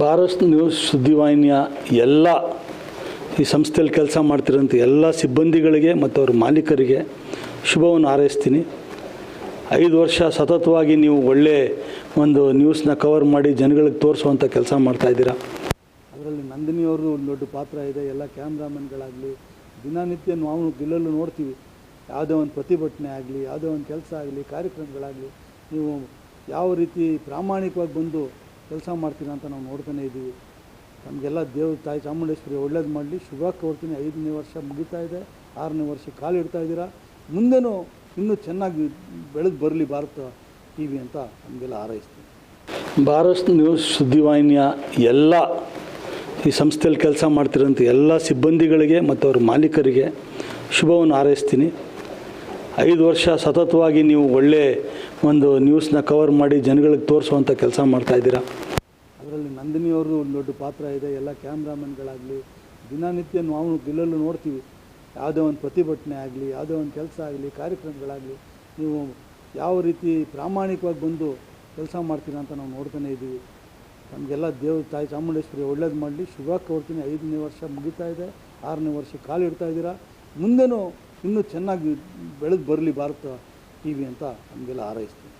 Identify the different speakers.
Speaker 1: Bharat news ಸುದ್ದಿವಾಹಿನಿಯ ಎಲ್ಲ ಈ ಸಂಸ್ಥೆಯಲ್ಲಿ ಕೆಲಸ ಮಾಡ್ತಿರೋಂಥ ಎಲ್ಲ ಸಿಬ್ಬಂದಿಗಳಿಗೆ ಮತ್ತು ಅವ್ರ ಮಾಲೀಕರಿಗೆ ಶುಭವನ್ನು ಹಾರೈಸ್ತೀನಿ. ಐದು ವರ್ಷ ಸತತವಾಗಿ ನೀವು ಒಳ್ಳೆ ಒಂದು ನ್ಯೂಸ್ನ ಕವರ್ ಮಾಡಿ ಜನಗಳಿಗೆ ತೋರಿಸುವಂಥ ಕೆಲಸ ಮಾಡ್ತಾಯಿದ್ದೀರಾ ಅದರಲ್ಲಿ ನಂದಿನಿಯವ್ರದ್ದು ಒಂದು ದೊಡ್ಡ ಪಾತ್ರ ಇದೆ. ಎಲ್ಲ ಕ್ಯಾಮ್ರಾಮನ್ಗಳಾಗಲಿ, ದಿನನಿತ್ಯ ನಾವು ಗಿಲ್ಲಲ್ಲೂ ನೋಡ್ತೀವಿ. ಯಾವುದೇ ಒಂದು ಪ್ರತಿಭಟನೆ ಆಗಲಿ, ಯಾವುದೇ ಒಂದು ಕೆಲಸ ಆಗಲಿ, ಕಾರ್ಯಕ್ರಮಗಳಾಗಲಿ, ನೀವು ಯಾವ ರೀತಿ ಪ್ರಾಮಾಣಿಕವಾಗಿ ಬಂದು ಕೆಲಸ ಮಾಡ್ತೀರಾ ಅಂತ ನಾವು ನೋಡ್ತಾನೆ ಇದ್ದೀವಿ. ನಮಗೆಲ್ಲ ದೇವ್ರ ತಾಯಿ ಚಾಮುಂಡೇಶ್ವರಿ ಒಳ್ಳೇದು ಮಾಡಲಿ. ಶುಭ ಕೋರ್ತೀನಿ. ಐದನೇ ವರ್ಷ ಮುಗಿತಾ ಇದೆ. ಆರನೇ ವರ್ಷ ಕಾಲಿಡ್ತಾ ಇದ್ದೀರಾ. ಮುಂದೆನೂ ಇನ್ನೂ ಚೆನ್ನಾಗಿ ಬೆಳೆದು ಬರಲಿ ಭಾರತ ಟಿ ವಿ ಅಂತ ನಮಗೆಲ್ಲ ಹಾರೈಸ್ತೀನಿ. ಭಾರತ್ ನ್ಯೂಸ್ ಸುದ್ದಿವಾಹಿನಿಯ ಎಲ್ಲ ಈ ಸಂಸ್ಥೆಯಲ್ಲಿ ಕೆಲಸ ಮಾಡ್ತಿರೋಂಥ ಎಲ್ಲ ಸಿಬ್ಬಂದಿಗಳಿಗೆ ಮತ್ತು ಅವ್ರ ಮಾಲೀಕರಿಗೆ ಶುಭವನ್ನು ಹಾರೈಸ್ತೀನಿ. ಐದು ವರ್ಷ ಸತತವಾಗಿ ನೀವು ಒಳ್ಳೆ ಒಂದು ನ್ಯೂಸ್ನ ಕವರ್ ಮಾಡಿ ಜನಗಳಿಗೆ ತೋರಿಸುವಂಥ ಕೆಲಸ ಮಾಡ್ತಾಯಿದ್ದೀರಾ ಅದರಲ್ಲಿ ನಂದಿನಿ ಅವ್ರದ್ದು ಒಂದು ದೊಡ್ಡ ಪಾತ್ರ ಇದೆ. ಎಲ್ಲ ಕ್ಯಾಮ್ರಾಮನ್ಗಳಾಗಲಿ, ದಿನನಿತ್ಯ ನಾವು ಗಿಲ್ಲಲ್ಲೂ ನೋಡ್ತೀವಿ. ಯಾವುದೇ ಒಂದು ಪ್ರತಿಭಟನೆ ಆಗಲಿ, ಯಾವುದೇ ಒಂದು ಕೆಲಸ ಆಗಲಿ, ಕಾರ್ಯಕ್ರಮಗಳಾಗಲಿ, ನೀವು ಯಾವ ರೀತಿ ಪ್ರಾಮಾಣಿಕವಾಗಿ ಬಂದು ಕೆಲಸ ಮಾಡ್ತೀರಾ ಅಂತ ನಾವು ನೋಡ್ತಾನೆ ಇದ್ದೀವಿ. ನಮಗೆಲ್ಲ ದೇವ್ರ ತಾಯಿ ಚಾಮುಂಡೇಶ್ವರಿ ಒಳ್ಳೇದು ಮಾಡಲಿ. ಶುಭ ಕೋರ್ತೀನಿ. ಐದನೇ ವರ್ಷ ಮುಗಿತಾ ಇದೆ. ಆರನೇ ವರ್ಷ ಕಾಲಿಡ್ತಾ ಇದ್ದೀರಾ. ಮುಂದೆನೂ ಇನ್ನೂ ಚೆನ್ನಾಗಿ ಬೆಳೆದು ಬರಲಿ ಭಾರತ ಟಿ ವಿ ಅಂತ ನಮಗೆಲ್ಲ ಹಾರೈಸ್ತೀನಿ.